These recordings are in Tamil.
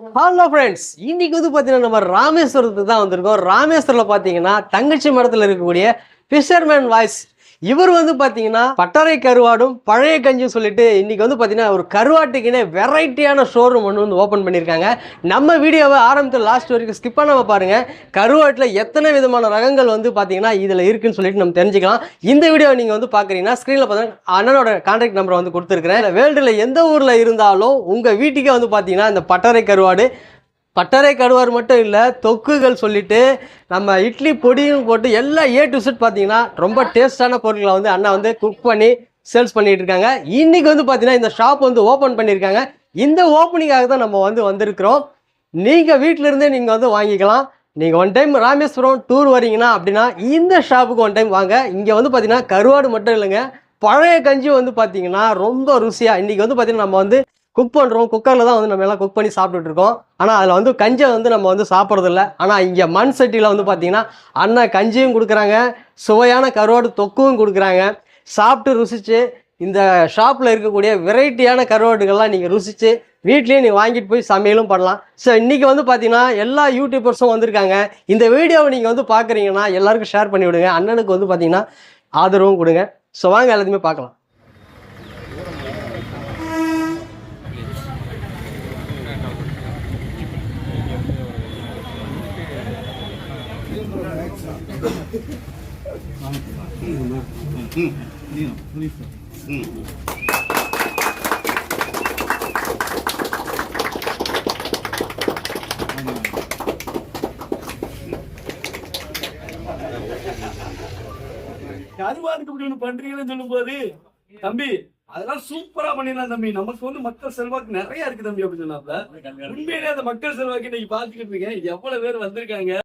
ஹலோ ஃப்ரெண்ட்ஸ் இன்னைக்கு வந்து பார்த்தீங்கன்னா நம்ம ராமேஸ்வரத்துக்கு தான் வந்திருக்கோம். ராமேஸ்வரில் பார்த்தீங்கன்னா தங்கச்சி மரத்தில் இருக்கக்கூடிய ஃபிஷர்மேன் வாய்ஸ் இவர் வந்து பார்த்தீங்கன்னா பட்டறை கருவாடும் பழைய கஞ்சியும் சொல்லிட்டு இன்னைக்கு வந்து பார்த்தீங்கன்னா ஒரு கருவாட்டுக்குனே வெரைட்டியான ஷோரூம் ஒன்று வந்து ஓப்பன் பண்ணியிருக்காங்க. நம்ம வீடியோவை ஆரம்பத்தில் லாஸ்ட் வரைக்கும் ஸ்கிப் பண்ணாமல் பாருங்கள் கருவாட்டில் எத்தனை விதமான ரகங்கள் வந்து பார்த்தீங்கன்னா இதில் இருக்குன்னு சொல்லிட்டு நம்ம தெரிஞ்சுக்கலாம். இந்த வீடியோ நீங்கள் வந்து பார்க்குறீங்கன்னா ஸ்க்ரீனில் பார்த்தீங்கன்னா அண்ணனோட கான்டாக்ட் நம்பரை வந்து கொடுத்துருக்கிறேன். வேர்ல்டில் எந்த ஊரில் இருந்தாலும் உங்கள் வீட்டுக்கே வந்து பார்த்தீங்கன்னா இந்த பட்டறை கருவாடு பட்டறை கருவாடு மட்டும் இல்லை தொக்குகள் சொல்லிட்டு நம்ம இட்லி பொடியும் போட்டு எல்லா ஏ டு செட் பார்த்தீங்கன்னா ரொம்ப டேஸ்டான பொருட்களை வந்து அண்ணா வந்து குக் பண்ணி சேல்ஸ் பண்ணிட்டு இருக்காங்க. இன்னைக்கு வந்து பார்த்தீங்கன்னா இந்த ஷாப் வந்து ஓப்பன் பண்ணியிருக்காங்க இந்த ஓப்பனிங்காக தான் நம்ம வந்து வந்திருக்கிறோம். நீங்கள் வீட்டிலிருந்தே நீங்கள் வந்து வாங்கிக்கலாம். நீங்கள் ஒன் டைம் ராமேஸ்வரம் டூர் வரீங்கன்னா அப்படின்னா இந்த ஷாப்புக்கு ஒன் டைம் வாங்க. இங்கே வந்து பார்த்தீங்கன்னா கருவாடு மட்டும் இல்லைங்க பழைய கஞ்சி வந்து பார்த்தீங்கன்னா ரொம்ப ருசியாக இன்றைக்கி வந்து பார்த்தீங்கன்னா நம்ம வந்து குக் பண்ணுறோம் குக்கரில் தான் வந்து நம்ம எல்லாம் குக் பண்ணி சாப்பிட்டுட்டு இருக்கோம் ஆனால் அதில் வந்து கஞ்சை வந்து நம்ம வந்து சாப்பிட்றதில்ல. ஆனால் இங்கே மண் சட்டியில் வந்து பார்த்தீங்கன்னா அண்ணன் கஞ்சியும் கொடுக்குறாங்க சுவையான கருவாடு தொக்கும் கொடுக்குறாங்க. சாப்பிட்டு ருசித்து இந்த ஷாப்பில் இருக்கக்கூடிய வெரைட்டியான கருவாடுகள்லாம் நீங்கள் ருசித்து வீட்லேயே நீங்கள் வாங்கிட்டு போய் சமையலும் பண்ணலாம். ஸோ இன்றைக்கி வந்து பார்த்தீங்கன்னா எல்லா யூடியூபர்ஸும் வந்திருக்காங்க. இந்த வீடியோவை நீங்கள் வந்து பார்க்குறீங்கன்னா எல்லாருக்கும் ஷேர் பண்ணி விடுங்க அண்ணனுக்கு வந்து பார்த்தீங்கன்னா ஆதரவும் கொடுங்க. ஸோ வாங்க எல்லாத்தையுமே பார்க்கலாம் கருவாருக்கு இப்படி ஒண்ணு பண்றீங்கன்னு சொல்லும் போது தம்பி அதெல்லாம் சூப்பரா பண்ணிடலாம் தம்பி. நமக்கு வந்து மக்கள் செல்வாக்கு நிறைய இருக்கு தம்பி அப்படின்னு சொன்னாப்ல. உண்மையிலே அந்த மக்கள் செல்வாக்கு இன்னைக்கு பாத்துக்கிட்டு இருக்கேன். எவ்வளவு பேர் வந்திருக்காங்க.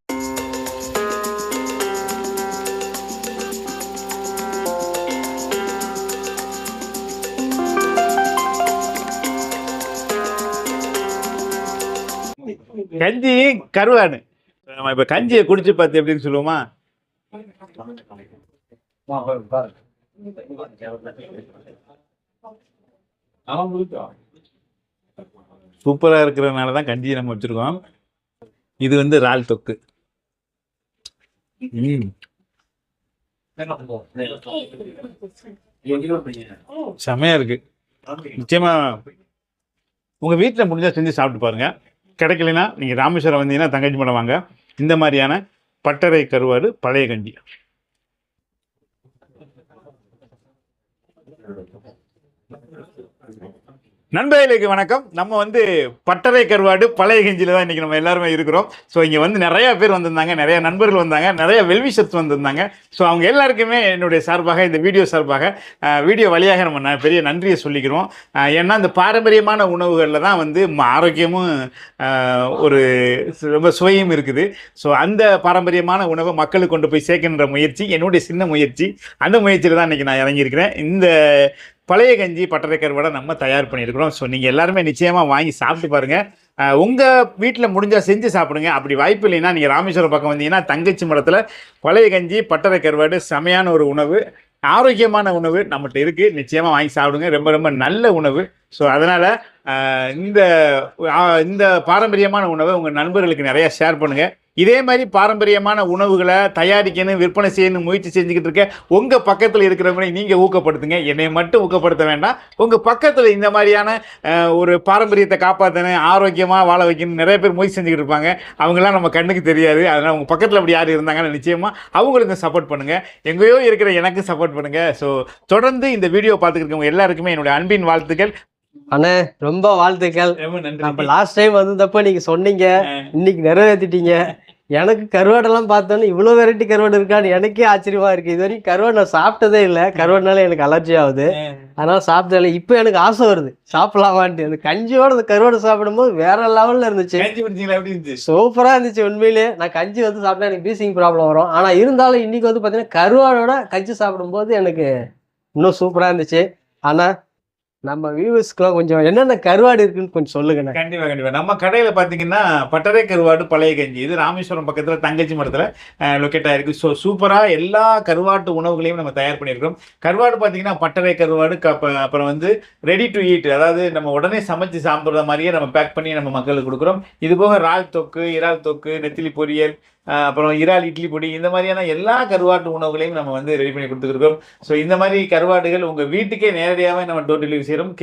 கஞ்சி கருவாடு. நம்ம இப்ப கஞ்சியை குடிச்சு பார்த்து எப்படின்னு சொல்லுவோமா? சூப்பரா இருக்கிறதுனால தான் கஞ்சியை நம்ம வச்சிருக்கோம். இது வந்து இறால் தொக்கு. ம், செமையா இருக்கு. நிச்சயமா உங்க வீட்டில் முடிஞ்சா செஞ்சு சாப்பிட்டு பாருங்க. கிடைக்கலைன்னா நீங்கள் ராமேஸ்வரம் வந்தீங்கன்னா தங்கச்சி மடம் வாங்க. இந்த மாதிரியான பட்டறை கருவாடு பழைய கஞ்சி. நண்பர்களுக்கு வணக்கம். நம்ம வந்து பட்டறை கருவாடு பழைய கெஞ்சில் தான் இன்றைக்கி நம்ம எல்லாருமே இருக்கிறோம். ஸோ இங்கே வந்து நிறைய பேர் வந்திருந்தாங்க நிறைய நண்பர்கள் வந்தாங்க நிறைய வெல்விஷர்ஸ் வந்திருந்தாங்க. ஸோ அவங்க எல்லாருக்குமே என்னுடைய சார்பாக இந்த வீடியோ சார்பாக வீடியோ வழியாக நம்ம ந- பெரிய நன்றியை சொல்லிக்கிறோம். ஏன்னா இந்த பாரம்பரியமான உணவுகளில் தான் வந்து ஆரோக்கியமும் ஒரு ரொம்ப சுவையும் இருக்குது. ஸோ அந்த பாரம்பரியமான உணவை மக்களுக்கு கொண்டு போய் சேர்க்கின்ற முயற்சி என்னுடைய சின்ன முயற்சி. அந்த முயற்சியில் தான் இன்றைக்கி நான் இறங்கியிருக்கிறேன். இந்த பழைய கஞ்சி பட்டறை கருவாடை நம்ம தயார் பண்ணியிருக்கிறோம். ஸோ நீங்கள் எல்லாருமே நிச்சயமாக வாங்கி சாப்பிட்டு பாருங்கள் உங்கள் வீட்டில் முடிஞ்சால் செஞ்சு சாப்பிடுங்க. அப்படி வாய்ப்பு இல்லைன்னா நீங்கள் ராமேஸ்வரம் பக்கம் வந்தீங்கன்னா தங்கச்சி மடத்தில் பழைய கஞ்சி பட்டறை கருவாடு செமையான ஒரு உணவு ஆரோக்கியமான உணவு நம்மகிட்ட இருக்குது நிச்சயமாக வாங்கி சாப்பிடுங்க. ரொம்ப ரொம்ப நல்ல உணவு. ஸோ அதனால் இந்த இந்த பாரம்பரியமான உணவை உங்கள் நண்பர்களுக்கு நிறையா ஷேர் பண்ணுங்கள் இதே மாதிரி பாரம்பரியமான உணவுகளை தயாரிக்கணும் விற்பனை செய்யணும் முயற்சி செஞ்சுக்கிட்டு இருக்க உங்கள் பக்கத்தில் இருக்கிறவங்களை நீங்கள் ஊக்கப்படுத்துங்க. என்னை மட்டும் ஊக்கப்படுத்த வேண்டாம். உங்கள் பக்கத்தில் இந்த மாதிரியான ஒரு பாரம்பரியத்தை காப்பாற்றணும் ஆரோக்கியமாக வாழ வைக்கணும் நிறைய பேர் முயற்சி செஞ்சுக்கிட்டு இருப்பாங்க. அவங்களாம் நம்ம கண்ணுக்கு தெரியாது. அதனால் உங்கள் பக்கத்தில் அப்படி யார் இருந்தாங்கன்னு நிச்சயமாக அவங்களுக்கு சப்போர்ட் பண்ணுங்கள் எங்கேயோ இருக்கிற எனக்கு சப்போர்ட் பண்ணுங்கள் ஸோ தொடர்ந்து இந்த வீடியோ பார்த்துக்கிட்டு இருக்கவங்க எல்லாருக்குமே என்னுடைய அன்பின் வாழ்த்துக்கள். அண்ணே ரொம்ப வாழ்த்துக்கள். அப்ப லாஸ்ட் டைம் வந்தப்ப நீங்க சொன்னீங்க. இன்னைக்கு நிறைவேற்றிட்டீங்க எனக்கு கருவாடெல்லாம் பார்த்தோன்னு இவ்வளோ வெரைட்டி கருவாடு இருக்கான்னு எனக்கே ஆச்சரியமா இருக்கு. இது வரைக்கும் கருவாடு நான் சாப்பிட்டதே இல்லை. கருவாடுனால எனக்கு அலர்ஜி ஆகுது. அதனால சாப்பிட்டதில்ல. இப்போ எனக்கு ஆசை வருது. சாப்பிடலாமான்ட்டு. அந்த கஞ்சியோட அந்த கருவாடு சாப்பிடும்போது வேற லெவல்ல இருந்துச்சு. சூப்பரா இருந்துச்சு? உண்மையிலே. நான் கஞ்சி வந்து சாப்பிட்டா எனக்கு பீசிங் ப்ராப்ளம் வரும். ஆனா இருந்தாலும் இன்னைக்கு வந்து பாத்தீங்கன்னா கருவாடோட கஞ்சி சாப்பிடும்போது எனக்கு இன்னும் சூப்பரா இருந்துச்சு. ஆனா நம்ம வியூவர்ஸ்க்குலாம் கொஞ்சம் என்னென்ன கருவாடு இருக்குன்னு கொஞ்சம் சொல்லுங்க கண்டிப்பாக கண்டிப்பாக நம்ம கடையில் பார்த்தீங்கன்னா பட்டறை கருவாடு பழைய கஞ்சி. இது ராமேஸ்வரம் பக்கத்தில் தங்கச்சி மரத்தில் லொக்கேட் ஆகிருக்கு ஸோ சூப்பராக எல்லா கருவாட்டு உணவுகளையும் நம்ம தயார் பண்ணியிருக்கிறோம். கருவாடு பார்த்தீங்கன்னா பட்டறை கருவாடு க அப்புறம் வந்து ரெடி டு ஈட் அதாவது நம்ம உடனே சமைச்சு சாப்பிட்ற மாதிரியே நம்ம பேக் பண்ணி நம்ம மக்களுக்கு கொடுக்குறோம். இது போக இறால் தொக்கு இறால் தொக்கு நெத்திலி பொரியல் அப்புறம் இறால் இட்லி பொடி இந்த மாதிரியான எல்லா கருவாட்டு உணவுகளையும் நம்ம வந்து ரெடி பண்ணி கொடுத்துருக்கோம் ஸோ இந்த மாதிரி கருவாடுகள் உங்கள் வீட்டுக்கே நேரடியாகவே நம்ம டோர் டெலிவரி செய்கிறோம்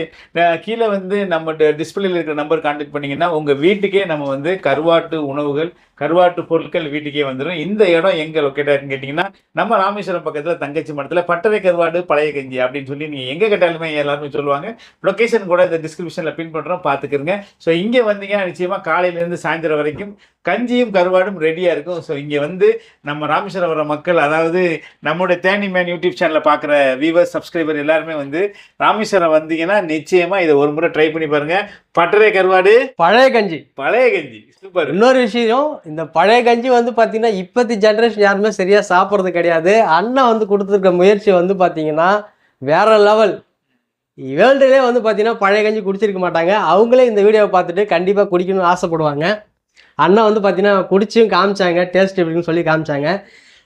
கீழே வந்து நம்ம டிஸ்பிளேல இருக்கிற நம்பர் கான்டாக்ட் பண்ணிங்கன்னா உங்கள் வீட்டுக்கே நம்ம வந்து கருவாட்டு உணவுகள் கருவாட்டு பொருட்கள் வீட்டுக்கே வந்துடும் இந்த இடம் எங்கே லொக்கேட் ஆயிருக்குன்னு கேட்டிங்கன்னா நம்ம ராமேஸ்வரம் பக்கத்தில் தங்கச்சி மடத்தில் பட்டறை கருவாடு பழைய கஞ்சி அப்படின்னு சொல்லி நீங்கள் எங்கே கேட்டாலுமே எல்லாருமே சொல்லுவாங்க. லொக்கேஷன் கூட இந்த டிஸ்கிரிப்ஷனில் பின் பண்ணுறோம் பார்த்துக்கிறங்க ஸோ இங்கே வந்தீங்கன்னா நிச்சயமாக காலையிலேருந்து சாயந்தரம் வரைக்கும் கஞ்சியும் கருவாடும் ரெடியாக இருக்கும். ஸோ இங்கே வந்து நம்ம ராமேஸ்வரம் வர மக்கள் அதாவது நம்மளுடைய தேனி மேன் யூடியூப் சேனலை பார்க்குற வியூவர்ஸ் சப்ஸ்கிரைபர் எல்லாருமே வந்து ராமேஸ்வரம் வந்தீங்கன்னா நிச்சயமாக இதை ஒரு முறை ட்ரை பண்ணி பாருங்க. பட்டறை கருவாடு பழைய கஞ்சி. பழைய கஞ்சி. சூப்பர் இன்னொரு விஷயம் இந்த பழைய கஞ்சி வந்து பார்த்தீங்கன்னா இப்போத்தி ஜென்ரேஷன் யாருமே சரியாக சாப்பிட்றது கிடையாது. அண்ணன் வந்து கொடுத்துருக்க முயற்சி வந்து பார்த்தீங்கன்னா வேற லெவல் வேர்ல்டுலேயே வந்து பார்த்தீங்கன்னா பழைய கஞ்சி குடிச்சிருக்க மாட்டாங்க. அவங்களே இந்த வீடியோவை பார்த்துட்டு கண்டிப்பாக குடிக்கணும்னு ஆசைப்படுவாங்க. அண்ணன் வந்து பார்த்தீங்கன்னா குடிச்சும் காமிச்சாங்க டேஸ்ட் எப்படின்னு சொல்லி காமிச்சாங்க.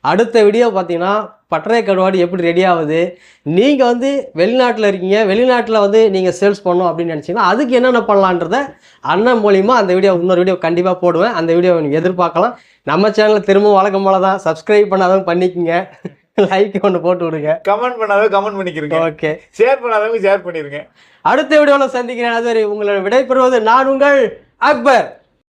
அடுத்த வீடியோ பார்த்தீங்கன்னா பட்டறை கருவாடு எப்படி ரெடி ஆகுது? நீங்கள் வந்து வெளிநாட்டில் இருக்கீங்க. வெளிநாட்டில் வந்து நீங்கள் சேல்ஸ் பண்ணணும் அப்படின்னு நினச்சிங்கன்னா அதுக்கு என்னென்ன பண்ணலான்றத அண்ணன் மூலிமா அந்த வீடியோ இன்னொரு வீடியோ கண்டிப்பாக போடுவேன். அந்த வீடியோவை நீங்கள் எதிர்பார்க்கலாம். நம்ம சேனலில் திரும்பவும் வழக்கம் போல தான் சப்ஸ்கிரைப் பண்ணாதவங்க பண்ணிக்கோங்க. லைக் ஒன்று போட்டு விடுங்க. கமெண்ட் பண்ணாதவங்க கமெண்ட் பண்ணிக்கிறீங்க. ஓகே ஷேர் பண்ணாதவங்க ஷேர் பண்ணிருங்க. அடுத்த வீடியோவில் சந்திக்கிறேன். அதுவரை உங்களை விடைபெறுவது நான் உங்கள் அக்பர்.